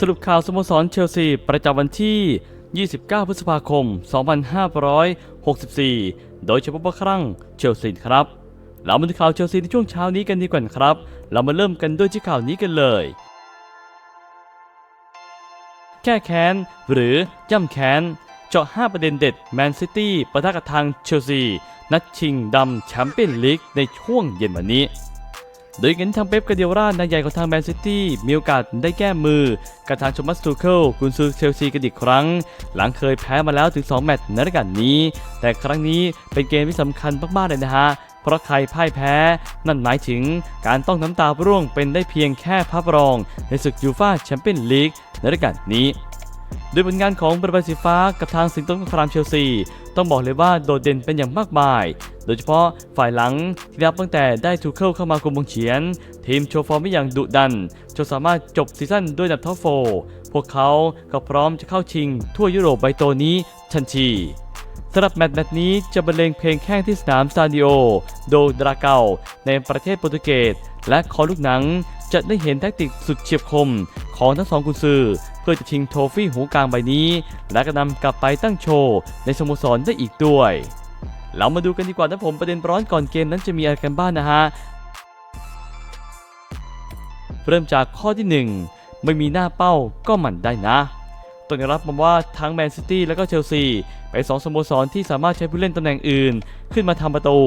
สรุปข่าวสโมสรเชลซี ประจำวันที่ 29 พฤษภาคม 2564 โดยเฉพาะครั้งเชลซีครับเรามาดูข่าวเชลซีในช่วงเช้านี้กันดีกว่าครับ เรามาเริ่มกันด้วยที่ข่าวนี้กันเลย แก้แค้น หรือย่ำแค้น เจาะ 5 ประเด็นเด็ดแมนซิตี้ประทะกับทางเชลซี นัดชิงดำแชมเปี้ยนลีกในช่วงเย็นวันนี้ โดยงั้นทางเป๊ปกาเดียร่านายใหญ่ของทางแมนซิตี้มีโอกาสได้แก้มือกับทางโทมัสทูเคิลกุนซือเชลซีกันอีกครั้ง หลังเคยแพ้มาแล้วถึง 2 แมตช์ในรายการนี้ แต่ครั้งนี้เป็นเกมที่สำคัญมากๆเลยนะฮะเพราะใครพ่ายแพ้ นั่นหมายถึงการต้องน้ำตาร่วงเป็นได้เพียงแค่ภาพรอง ในศึกยูฟ่าแชมเปี้ยนลีกในรายการนี้ โดยผลงานของบริบาสีฟ้ากับทางสิงโตนครามเชลซี ต้องบอกเลยว่าโดดเด่นเป็นอย่างมากมาย โดยเฉพาะฝ่ายหลังที่นับตั้งแต่ได้ทูเคิลเข้ามากุมวงเฉียน ทีมโชว์ฟอร์มไม่อย่างดุดันจนสามารถจบซีซั่นด้วยอันดับท็อปโฟร์พวกเขาก็พร้อมจะเข้าชิง ทั่วยุโรปใบโตนี้ทันทีสำหรับแมตช์แมตช์นี้จะบรรเลงเพลงแข่งที่สนามซาดิโอ โดดราเกาในประเทศโปรตุเกสและคอลูกหนัง จะได้เห็นแทคติกสุดเฉียบคมของทั้งสองกุนซือ เพื่อจะชิงโทฟี่หูกลางใบนี้ และก็นำกลับไปตั้งโชว์ในสโมสรได้อีกด้วย เรามาดูกันดีกว่านะผมประเด็นร้อนก่อนเกมนั้นจะมีอะไรกันบ้างนะฮะ เริ่มจากข้อที่ 1 ไม่มีหน้าเป้าก็หมั่นได้นะต้องยอมรับมาว่าทั้งแมนซิตี้และก็เชลซีเป็นสองสโมสรที่สามารถใช้ผู้เล่นตำแหน่งอื่น ขึ้นมาทำประตู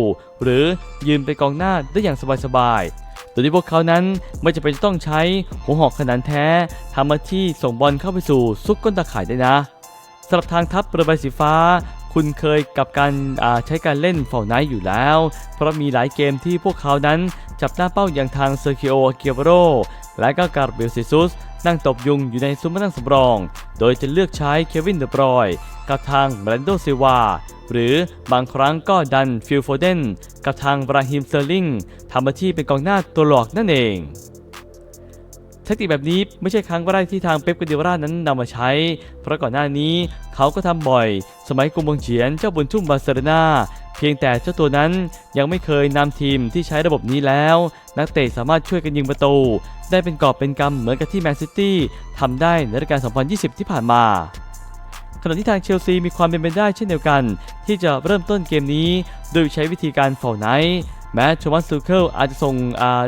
หรือยืนไปกองหน้าได้อย่างสบายๆ โดยที่พวกเขานั้นไม่จำเป็นจะต้องใช้หัวหอกขนาดแท้ทำมาที่ส่งบอลเข้าไปสู่ซุกก้นตาข่ายได้นะสำหรับทางทัพเรือใบสีฟ้า คุณเคยกับการใช้การเล่นฝ่าไนท์อยู่แล้ว เพราะมีหลายเกมที่พวกเขานั้นจับหน้าเป้าอย่างทางเซอร์คิโอเกียโรและก็การเบลซิซุส นั่งตบยุงอยู่ในซุ้มนั่งสำรอง โดยจะเลือกใช้เควินเดบรอยกับทางแบรนโดซิวา หรือบางครั้งก็ดันฟิลโฟเดนกับทางบราฮิมเซอร์ลิงทำหน้าที่เป็นกองหน้าตัวหลอกนั่นเองทคติกแบบนี้ไม่ใช่ครั้งแรกที่ทางเป๊ปกาเดียร่านั้นนำมาใช้ เพราะก่อนหน้านี้เขาก็ทำบ่อย สมัยกุมบงเฉียนเจ้าบุญทุ่มบาร์เซโลนา เพียงแต่เจ้าตัวนั้นยังไม่เคยนำทีมที่ใช้ระบบนี้แล้ว นักเตะสามารถช่วยกันยิงประตู ได้เป็นกอบเป็นกำเหมือนกับที่แมนซิตี้ทำได้ในฤดูกาล 2020 ที่ผ่านมาขณะที่ทางเชลซีมีความเป็นไปได้เช่นเดียวกัน ที่จะเริ่มต้นเกมนี้โดยใช้วิธีการฝ้าไนท์แม้โทมัสซูเคิลอาจจะส่ง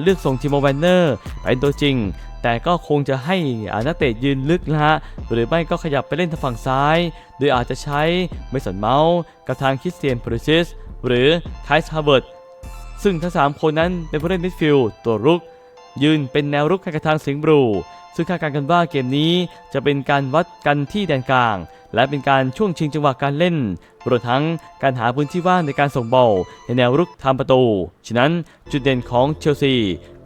เลือกส่งทีโมแวนเนอร์เป็นตัวจริง แต่ก็คงจะให้อานักเตะยืนลึกนะฮะหรือไม่ก็ขยับไปเล่นทางฝั่งซ้าย โดยอาจจะใช้เมสันเมาส์กับทางคริสเตียนพริซิสหรือไคส์ฮาร์เวิร์ดซึ่งทั้ง 3 คนนั้นเป็นผู้เล่นมิดฟิลด์ตัวรุก ยืนเป็นแนวรุกให้กับทางสิงห์บลูซึ่งคาดการณ์กันว่าเกมนี้จะเป็นการวัดกันที่แดนกลาง และเป็นการช่วงชิงจังหวะการเล่นรวมทั้งการหาพื้นที่ว่างในการส่งบอลในแนวรุกทำประตู ฉะนั้นจุดเด่นของเชลซี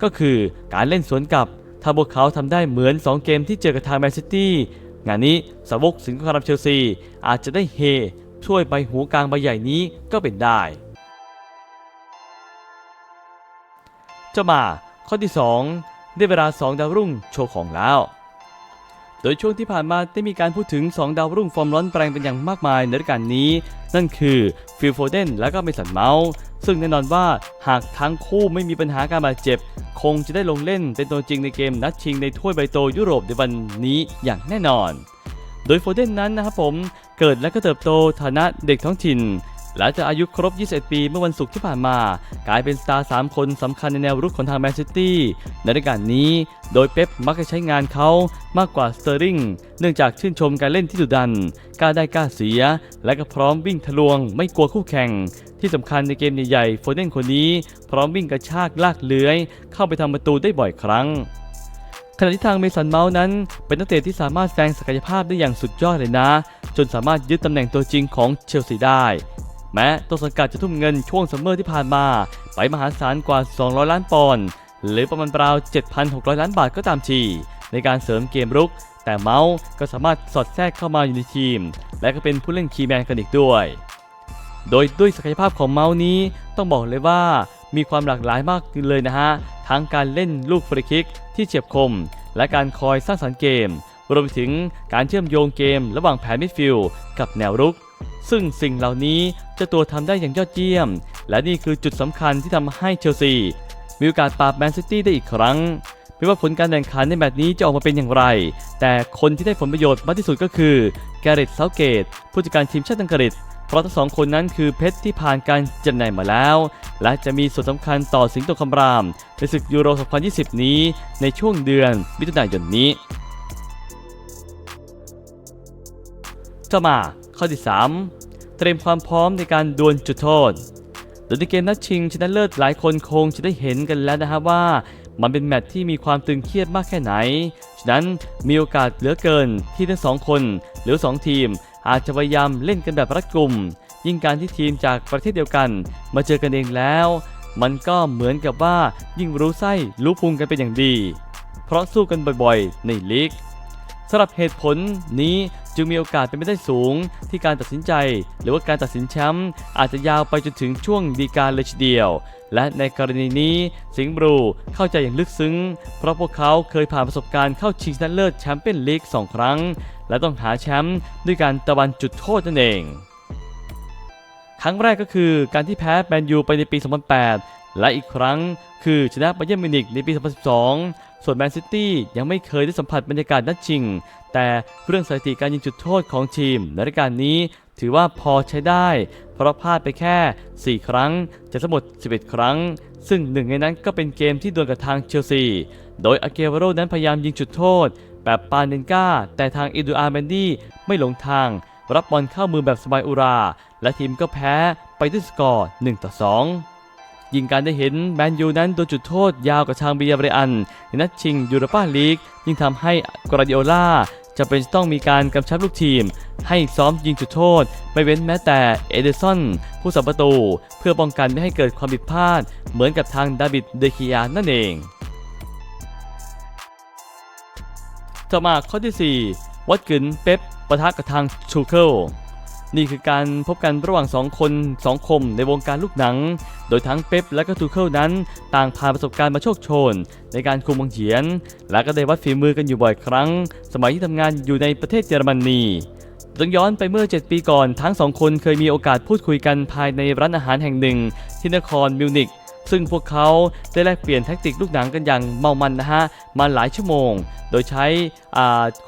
ก็คือการเล่นสวนกลับ ถ้าพวกเขาทำได้เหมือน 2 เกมที่เจอกับทางแมนซิตี้งานนี้สาวกสิงห์คารัมเชลซี อาจจะได้เฮช่วยใบหูกลางใบใหญ่นี้ก็เป็นได้ เจ้ามาข้อที่ 2 ได้เวลา 2 ดาวรุ่งโชว์ของแล้ว โดยช่วงที่ผ่านมาได้มีการพูดถึง 2 ดาวรุ่งฟอร์มร้อนแปลงเป็นอย่างมากมายในฤดูกาลนี้ นั่นคือฟิลโฟเดนและก็เมสันเมาส์ซึ่งแน่นอนว่าหากทั้งคู่ไม่มีปัญหาการบาดเจ็บ คงจะได้ลงเล่นเป็นตัวจริงในเกมนัดชิงในถ้วยใบโตยุโรปในวันนี้อย่างแน่นอน โดยโฟเดนนั้นนะครับผมเกิดและก็เติบโตฐานะเด็กท้องถิ่น และจะอายุครบ 21 ปี เมื่อวันศุกร์ที่ผ่านมา กลายเป็นสตาร์ 3 คนสำคัญในแนวรุกของทางแมนซิตี้ในรายการนี้ โดยเป๊ปมักจะใช้งานเขามากกว่าสเตอร์ลิง เนื่องจากชื่นชมการเล่นที่ดุดัน กล้าได้กล้าเสีย และก็พร้อมวิ่งทะลวง ไม่กลัวคู่แข่ง ที่สำคัญในเกมใหญ่ๆ โฟเดนคนนี้ พร้อมวิ่งกระชากลากเลื้อย เข้าไปทำประตูได้บ่อยครั้งขณะที่ทางเมสันเมาส์นั้น เป็นนักเตะที่สามารถแสดงศักยภาพได้อย่างสุดยอดเลยนะ จนสามารถยึดตำแหน่งตัวจริงของเชลซีได้ แม้ต้นสังกัดจะทุ่มเงินช่วงซัมเมอร์ที่ผ่านมา ไปมหาศาลกว่า 200 ล้านปอนด์หรือประมาณราว 7,600 ล้านบาทก็ตามทีในการเสริมเกมรุก แต่เมาส์ก็สามารถสอดแทรกเข้ามาอยู่ในทีม และก็เป็นผู้เล่นคีย์แมนกันอีกด้วย โดยด้วยศักยภาพของเมาส์นี้ต้องบอกเลยว่ามีความหลากหลายมากเลยนะฮะ ทั้งการเล่นลูกฟรีคิกที่เฉียบคม และการคอยสร้างสรรค์เกม รวมไปถึงการเชื่อมโยงเกมระหว่างแผนมิดฟิลด์กับแนวรุก ซึ่งสิ่งเหล่านี้เจ้าตัวทำได้อย่างยอดเยี่ยม และนี่คือจุดสำคัญที่ทำให้เชลซีมีโอกาสปราบแมนซิตี้ได้อีกครั้งไม่ว่าผลการแข่งขันในแมตช์นี้จะออกมาเป็นอย่างไร แต่คนที่ได้ผลประโยชน์มากที่สุดก็คือแกเรตเซาเกต ผู้จัดการทีมชาติอังกฤษ เพราะทั้งสองคนนั้นคือเพชรที่ผ่านการจำหน่ายมาแล้ว และจะมีส่วนสำคัญต่อสิงโตคำราม ในศึกยูโร 2020 นี้ในช่วงเดือนมิถุนายนนี้ต่อมา ข้อที่ 3 เตรียมความพร้อมในการดวลจุดโทษ โดยในเกมนัดชิงชนะเลิศหลายคนคงจะได้เห็นกันแล้วนะครับว่า มันเป็นแมตช์ที่มีความตึงเครียดมากแค่ไหน ฉะนั้นมีโอกาสเหลือเกินที่ทั้งสองคน หรือสองทีม อาจจะพยายามเล่นกันแบบรัดกุม ยิ่งการที่ทีมจากประเทศเดียวกัน มาเจอกันเองแล้ว มันก็เหมือนกับว่ายิ่งรู้ไส้รู้พุงกันเป็นอย่างดี เพราะสู้กันบ่อยๆ ในลีกำหรับเหตุผลนี้จึงมีโอกาสเป็นไปได้สูงที่การตัดสินใจ หรือว่าการตัดสินแชมป์อาจจะยาวไปจนถึงช่วงดีกาเลยทีเดียว และในกรณีนี้สิงห์บลูเข้าใจอย่างลึกซึ้ง เพราะพวกเขาเคยผ่านประสบการณ์เข้าชิงชนะเลิศแชมเปี้ยนลีกสองครั้ง และต้องหาแชมป์ด้วยการตะวันจุดโทษนั่นเอง ครั้งแรกก็คือการที่แพ้แมนยูไปในปี 2008 และอีกครั้งคือชนะไบเยิร์นมิวนิกในปี 2012 ส่วนแมนซิตี้ยังไม่เคยได้สัมผัสบรรยากาศนัดชิง แต่เรื่องสถิติการยิงจุดโทษของทีมในรายการนี้ถือว่าพอใช้ได้ เพราะพลาดไปแค่ 4 ครั้งจากทั้งหมด 11 ครั้ง ซึ่งหนึ่งในนั้นก็เป็นเกมที่ดวลกับทางเชลซี โดยอาเกวาโรนั้นพยายามยิงจุดโทษ แบบปาเนนกาแต่ทางอิดูอาเมนดี้ไม่หลงทาง รับบอลเข้ามือแบบสบายอุรา และทีมก็แพ้ไปด้วยสกอร์1ต่อ2 ยิ่งการได้เห็นแมนยูนั้นโดนจุดโทษยาวกับทางเบียร์เรอันในนัดชิงยูโรปาลีก ยิ่งทำให้กราดิโอลาจะเป็นต้องมีการกำชับลูกทีม ให้ซ้อมยิงจุดโทษ ไม่เว้นแม้แต่เอเดซอนผู้สัมประตู เพื่อป้องกันไม่ให้เกิดความผิดพลาด เหมือนกับทางดาวิดเดคิยานั่นเอง ต่อมาข้อที่ 4 วัดกึนเป๊ปปะทะกับทางชูเคิล นี่คือการพบกันระหว่าง 2 คน 2 คมในวงการลูกหนัง โดยทั้งเป๊ปและก็ทูเคิลนั้น ต่างผ่านประสบการณ์มาโชคโชน ในการคุมบังเหียน และก็ได้วัดฝีมือกันอยู่บ่อยครั้ง สมัยที่ทำงานอยู่ในประเทศเยอรมนีต้องย้อนไปเมื่อ 7 ปีก่อน ทั้งสองคนเคยมีโอกาสพูดคุยกันภายในร้านอาหารแห่งหนึ่ง ที่นครมิวนิกซึ่งพวกเขาได้แลกเปลี่ยนแท็กติกลูกหนังกันอย่างเมามันนะฮะ มาหลายชั่วโมง โดยใช้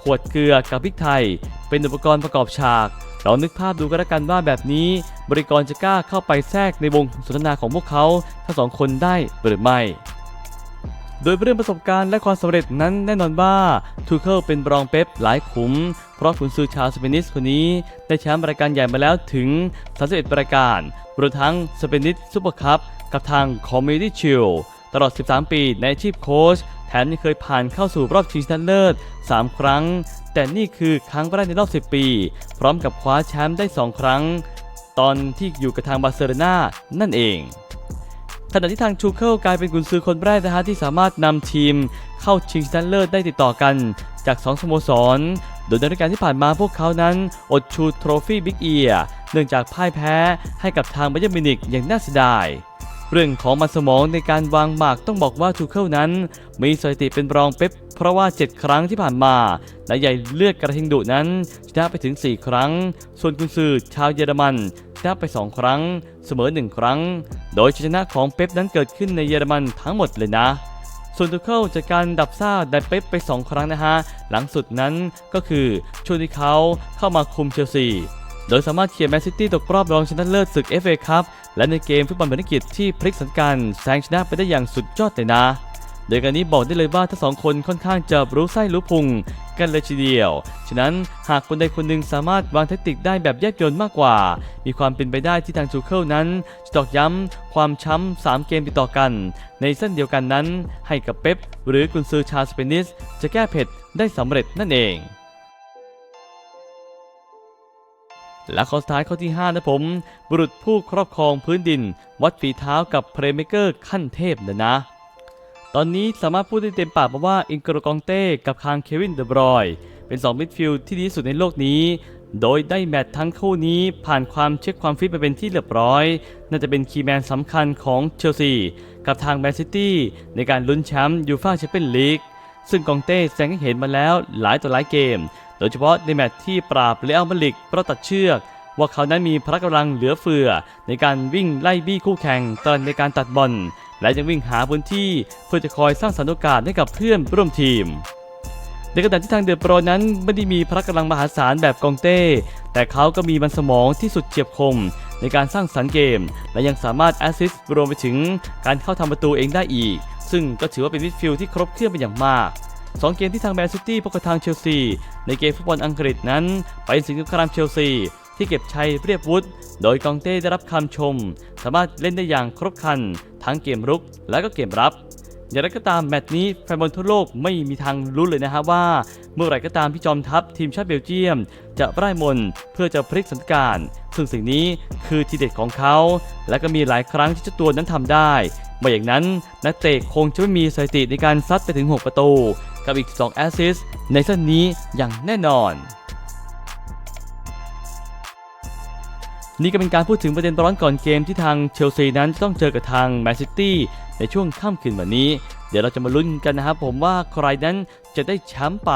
ขวดเกลือกับพริกไทย เป็นอุปกรณ์ประกอบฉาก เรานึกภาพดูกันแล้วกันว่าแบบนี้ บริกรจะกล้าเข้าไปแทรกในวงสนทนาของพวกเขาทั้งสองคนได้หรือไม่ โดยเรื่องประสบการณ์และความสำเร็จนั้นแน่นอนว่าทูเคิลเป็นรองเป๊ปหลายขุม เพราะขุนซือชาวสเปนิสคนนี้ได้แชมป์รายการใหญ่มาแล้วถึง 31 รายการรวมทั้งสเปนิสซูเปอร์คัพกับทางคอมมิ t y ชิลตลอด 13 ปีในอาชีพโค้ช แถมยังเคยผ่านเข้าสู่รอบชิงชนะเลิศ 3 ครั้ง แต่นี่คือครั้งแรกในรอบ 10 ปี พร้อมกับคว้าแชมป์ได้ 2 ครั้ง ตอนที่อยู่กับทางบาร์เซโลนานั่นเองขณะที่ทางชูเคิลกลายเป็นกุนซือคนแรกนะฮะที่สามารถนำทีมเข้าชิงชนะเลิศได้ติดต่อกันจาก 2 สโมสร โดยในรายการที่ผ่านมาพวกเขานั้นอดชูโทรฟี่บิ๊กเอียเนื่องจากพ่ายแพ้ให้กับทางไบเยร์มิวนิกอย่างน่าเสียดาย เรื่องของมันสมองในการวางหมากต้องบอกว่าทูเคิลนั้น มีสถิติเป็นรองเป๊ปเพราะว่า 7 ครั้งที่ผ่านมาและใหญ่เลือดกระทิงดุนั้นชนะไปถึง 4 ครั้ง ส่วนกุนซือชาวเยอรมันชนะไป 2 ครั้ง เสมอ 1 ครั้ง โดยชนะของเป๊ปนั้นเกิดขึ้นในเยอรมันทั้งหมดเลยนะส่วนทูเคิลจากการดับซ่าได้เป๊ปไป 2 ครั้งนะฮะ หลังสุดนั้นก็คือช่วงที่เขาเข้ามาคุมเชลซี โดยสามารถเขี่ยแมนซิตี้ตกรอบรองชนะเลิศศึก FA คัพและในเกมฟุตบอลบรรกิจที่พลิกสถานการณ์แซงชนะไปได้อย่างสุดยอดเลยนะ โดยการนี้บอกได้เลยว่าทั้งสองคนค่อนข้างจะรู้ไส้รู้พุงกันเลยทีเดียว ฉะนั้นหากคนใดคนหนึ่งสามารถวางแทคติกได้แบบแยบยลมากกว่า มีความเป็นไปได้ที่ทางจูเคิลนั้นจะตอกย้ำความช้ำสามเกมติดต่อกัน ในเส้นเดียวกันนั้นให้กับเป๊ปหรือกุนซือชาสเปนิส จะแก้เผ็ดได้สำเร็จนั่นเอง และข้อสุดท้ายข้อที่ 5 นะผม บุรุษผู้ครอบครองพื้นดิน วัดฝีเท้ากับเพลย์เมเกอร์ขั้นเทพนะนะ ตอนนี้สามารถพูดได้เต็มปากมาว่าอิงโกรกองเต้กับคางเควินเดบรอยเป็น2มิดฟิลด์ที่ดีที่สุดในโลกนี้ โดยได้แมตช์ทั้งคู่นี้ผ่านความเช็คความฟิตมาเป็นที่เรียบร้อย น่าจะเป็นคีย์แมนสำคัญของเชลซี กับทางแมนซิตี้ในการลุ้นแชมป์ยูฟ่าแชมเปี้ยนลีกซึ่งกองเต้แสดงให้เห็นมาแล้วหลายต่อหลายเกม โดยเฉพาะในแมตช์ที่ปราบเรอัลมาดริดเพราะตัดเชือก ว่าเขานั้นมีพละกำลังเหลือเฟือ ในการวิ่งไล่บี้คู่แข่งตอนในการตัดบอลและยังวิ่งหาพื้นที่เพื่อจะคอยสร้างสรรค์โอกาสให้กับเพื่อนร่วมทีมในขณะที่ทางเดอะโปรนั้นไม่ได้มีพละกำลังมหาศาลแบบกองเต้ แต่เขาก็มีมันสมองที่สุดเฉียบคม ในการสร้างสรรค์เกม และยังสามารถแอสซิสต์รวมไปถึงการเข้าทำประตูเองได้อีก ซึ่งก็ถือว่าเป็นมิดฟิลด์ที่ครบเครื่องเป็นอย่างมาก สองเกมที่ทางแมนซิตี้พบกับทางเชลซี ในเกมฟุตบอลอังกฤษนั้นเป็นสิ่งที่ครามเชลซี ที่เก็บชัยเรียบวุฒโดยกองเต้ได้รับคำชม สามารถเล่นได้อย่างครบครัน ทั้งเกมรุกและก็เกมรับอย่างไรก็ตามแมตช์นี้แฟนบอลทั่วโลกไม่มีทางรู้เลยนะฮะว่า เมื่อไรก็ตามที่จอมทัพทีมชาติเบลเยียม จะไร้มนเพื่อจะพลิกสถานการณ์ซึ่งสิ่งนี้คือทีเด็ดของเขา และก็มีหลายครั้งที่เจ้าตัวนั้นทำได้ไม่อย่างนั้นนักเตะคงจะไม่มีสถิติในการซัดไปถึง 6 ประตู กับอีก 2 แอสซิสในเส้นนี้อย่างแน่นอน นี่ก็เป็นการพูดถึงประเด็นร้อนก่อนเกมที่ทางเชลซีนั้นจะต้องเจอกับทางแมนซิตี้ในช่วงค่ำคืนวันนี้ เดี๋ยวเราจะมาลุ้นกันนะครับผมว่าใครนั้นจะได้แชมป์ไป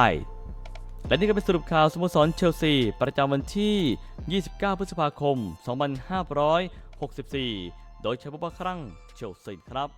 และนี่ก็เป็นสรุปข่าวสโมสรเชลซี ประจำวันที่ 29 พฤษภาคม 2564 โดยใช้บุบครั้งเชลซีครับ